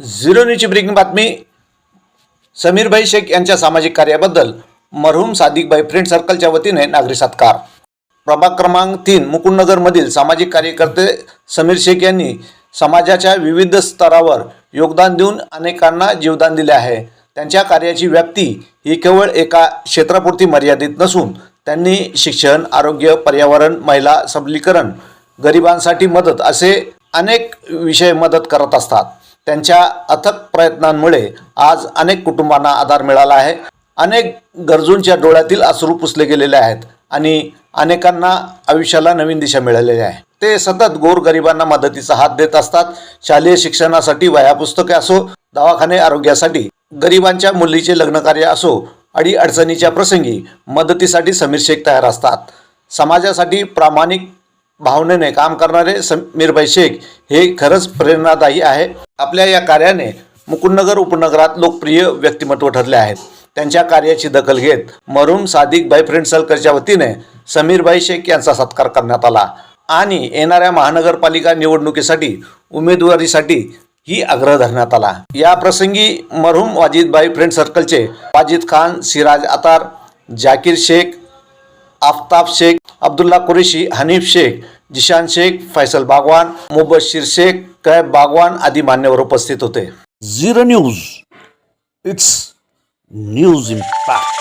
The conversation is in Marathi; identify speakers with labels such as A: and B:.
A: झिरो न्यूजची ब्रेकिंग बातमी समीरभाई शेख यांच्या सामाजिक कार्याबद्दल. मरहूम सादिकभाई फ्रेंड सर्कलच्या वतीने नागरी सत्कार. प्रभाग क्रमांक तीन मुकुंदनगरमधील सामाजिक कार्यकर्ते समीर शेख यांनी समाजाच्या विविध स्तरावर योगदान देऊन अनेकांना जीवदान दिले आहे. त्यांच्या कार्याची व्याप्ती ही केवळ एका क्षेत्रापुरती मर्यादित नसून त्यांनी शिक्षण आरोग्य पर्यावरण महिला सबलीकरण गरिबांसाठी मदत असे अनेक विषय मदत करत असतात. त्यांच्या अथक प्रयत्नांमुळे आज अनेक कुटुंबांना आधार मिळाला आहे. अनेक गरजूंच्या डोळ्यातील अश्रू पुसले गेलेले आहेत आणि अनेकांना आयुष्याला नवीन दिशा मिळालेली आहे. ते सतत गोरगरिबांना मदतीचा हात देत असतात. शालेय शिक्षणासाठी वह्या पुस्तके असो दवाखाने आरोग्यासाठी गरिबांच्या मुलीचे लग्नकार्य असो अडी अडचणीच्या प्रसंगी मदतीसाठी समीर शेख तयार असतात. समाजासाठी प्रामाणिक भावनेने काम करणारे समीरभाई शेख हे खरंच प्रेरणादायी आहे. आपल्या या कार्याने मुकुंदनगर उपनगरात लोकप्रिय व्यक्तिमत्व ठरले आहेत. त्यांच्या कार्याची दखल घेत मरूम बाय फ्रेंड सर्कलच्या वतीने समीरभाई शेख यांचा सत्कार करण्यात आला. आणि येणाऱ्या महानगरपालिका निवडणुकीसाठी उमेदवारीसाठी ही आग्रह धरण्यात आला. या प्रसंगी मरहूम वाजिदबाई फ्रेंड सर्कलचे वाजिद खान सिराज अतार जाकीर शेख आफताब शेख अब्दुल्ला कुरेशी हनीफ शेख जिशान शेख फैसल बागवान मुबशीर शेख कैब बागवान आदी मान्यवर उपस्थित होते
B: zero news it's news impact.